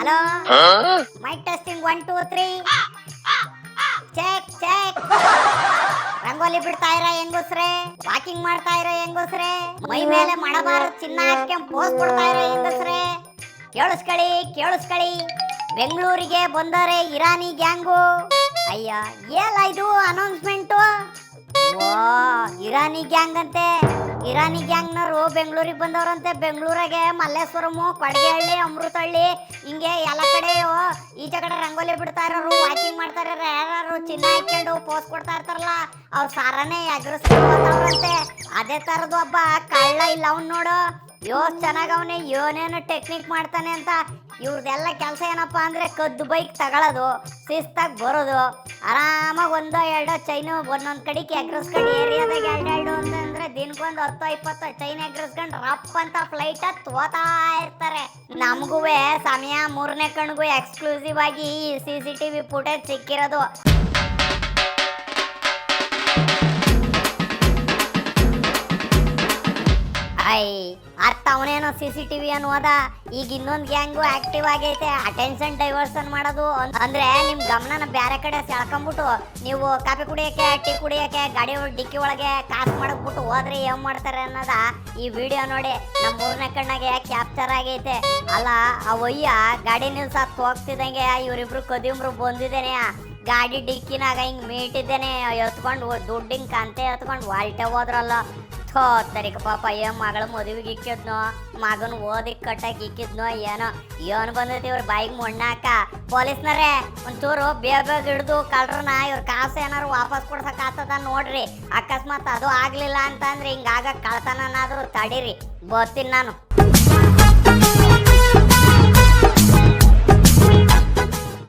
Hello? Mic testing one two three check check rangoli ಬಿಡ್ತಾ ಇರೋ ಹೆಂಗಸ್ರೆ? Walking ಮಾಡ್ತಾ ಇರೋ ಹೆಂಗಸ್ರೆ? ಮೈ ಮೇಲೆ ಮಣಬಾರ ಚಿನ್ನ ಹಾಕ್ಯಂ ಪೋಸ್ ಕೊಡ್ತಾ ಇರೋ ಹೆಂಗಸ್ರೆ? ಕೇಳಿಸ್ಕಳಿ ಕೇಳಿಸ್ಕಳಿ. ಬೆಂಗಳೂರಿಗೆ ಬಂದರೆ ಇರಾನಿ ಗ್ಯಾಂಗು. ಅಯ್ಯ ಏಲ ಇದು ಅನೌನ್ಸ್ಮೆಂಟು ಓ ಇರಾನಿ ಗ್ಯಾಂಗ್ ಅಂತೆ ಇರಾನಿ ಗ್ಯಾಂಗ್ನವರು ಬೆಂಗಳೂರಿಗೆ ಬಂದವರಂತೆ? ಬೆಂಗಳೂರಾಗೆ ಮಲ್ಲೇಶ್ವರಮು ಕೊಡಗೆಹಳ್ಳಿ, ಅಮೃತಹಳ್ಳಿ, ಹಿಂಗೆ ಎಲ್ಲ ಕಡೆ ಈಚೆ ಕಡೆ ರಂಗೋಲಿ ಬಿಡ್ತಾ ಇರೋರು ವಾಕಿಂಗ್ ಮಾಡ್ತಾ ಇರೋರು ಯಾರು ಚಿನ್ನ ಹಾಕೊಂಡು ಪೋಸ್ ಕೊಡ್ತಾ ಇರ್ತಾರಲ್ಲ, ಅವ್ರ ಸಾರನೇ ಎಗ್ರಸ್ತಾರಂತೆ ಅದೇ ತರದ್ದು ಒಬ್ಬ ಕಳ್ಳ ಇಲ್ಲ ಅವ್ನು ನೋಡು. ಯೋ ಅವನೇ, ಏನೇನು ಟೆಕ್ನಿಕ್ ಮಾಡ್ತಾನೆ ಅಂತ. ಇವ್ರದೆಲ್ಲ ಕೆಲಸ ಏನಪ್ಪ ಅಂದ್ರೆ ಕದ್ದು ಬೈಕ್ ತಗೊಳ್ಳೋದು ಶಿಸ್ತಾಗಿ ಬರೋದು. ಆರಾಮಾಗಿ ಒಂದೋ ಎರಡೋ ಚೈನು ಒಂದೊಂದ್ ಕಡೆಗೆ ಎಗ್ರಸ್ಕೊಂಡು ಏರಿಯಾದಾಗ ಎರಡೆರಡು ಅಂತಂದ್ರೆ ದಿನಕ್ಕೊಂದು ಹತ್ತು ಇಪ್ಪತ್ತು ಚೈನ್ ಎಗ್ರಸ್ಕೊಂಡು ರಪ್ ಅಂತ ಫ್ಲೈಟ್ ತೋತಾ ಇರ್ತಾರೆ. ನಮಗೂ ಸಮಯ ಮೂರನೇ ಕಣ್ಗೂ ಎಕ್ಸ್ಕ್ಲೂಸಿವ್ ಆಗಿ ಸಿ ಸಿ ಫುಟೇಜ್ ಸಿಕ್ಕಿರೋದು. ಐ, ಅರ್ಥ ಅವನೇನೋ ಸಿ ಸಿ ಟಿವಿ ಈಗ ಇನ್ನೊಂದ್ ಗ್ಯಾಂಗ್ ಆಕ್ಟಿವ್ ಆಗೈತೆ. ಅಟೆನ್ಷನ್ ಡೈವರ್ಷನ್ ಮಾಡೋದು ಅಂದ್ರೆ ನಿಮ್ ಗಮನನ ಬೇರೆ ಕಡೆ ಸೆಳ್ಕೊಂಬಿಟ್ಟು ನೀವು ಕಾಫಿ ಕುಡಿಯಕ್ಕೆ, ಟೀ ಕುಡಿಯಕ್ಕೆ, ಗಾಡಿ ಡಿಕ್ಕಿ ಒಳಗೆ ಕಾಸು ಮಾಡಕ್ಬಿಟ್ಟು ಹೋದ್ರೆ ಏನ್ ಮಾಡ್ತಾರೆ ಅನ್ನೋದ ಈ ವಿಡಿಯೋ ನೋಡಿ. ನಮ್ಮ ಮೂರನೇ ಕಣ್ಣಾಗೆ ಕ್ಯಾಪ್ಚರ್ ಆಗೈತೆ. ಅಲ್ಲ, ಆ ಒಯ್ಯ ಗಾಡಿ ನಿಲ್ಸತ್ ಹೋಗ್ತಿದಂಗೆ ಇವರಿಬ್ರು ಕದಿಮ್ರು ಬಂದಿದ್ದೇನೆ. ಗಾಡಿ ಡಿಕ್ಕಿನಾಗ ಹಿಂಗ್ ಮೀಟಿದ್ದೇನೆ. ಎತ್ಕೊಂಡು ದುಡ್ಡಿಂಗ್ ಕಂತೆ ಎತ್ಕೊಂಡು ವಾಲ್ಟೆ ಹೋದ್ರಲ್ಲ. ಥೋ ತರಿಕ ಪಾಪ ಏನ್ ಮಗಳ ಮದುವೆಗೆ ಇಕ್ಕಿದ್ನೋ, ಮಗನ ಓದಿ ಕಟ್ಟಕ್ ಇಕ್ಕಿದ್ನೋ ಏನೋ, ಏನ್ ಬಂದೈತಿ ಇವ್ರ ಬಾಯಿಗೆ ಮಣ್ಣಾಕ. ಪೊಲೀಸ್ನರೇ, ಒಂಚೂರು ಬೇಗ ಬೇಗ ಹಿಡ್ದು ಕಳ್ರನ, ಇವ್ರ ಕಾಸು ಏನಾರು ವಾಪಸ್ ಕೊಡ್ಸಕ್ ಆತದ ನೋಡ್ರಿ. ಅಕಸ್ಮಾತ್ ಅದು ಆಗ್ಲಿಲ್ಲ ಅಂತಂದ್ರೆ ಹಿಂಗಾಗ ಕಳ್ತನನಾದ್ರೂ ತಡೀರಿ. ಬರ್ತೀನಿ ನಾನು.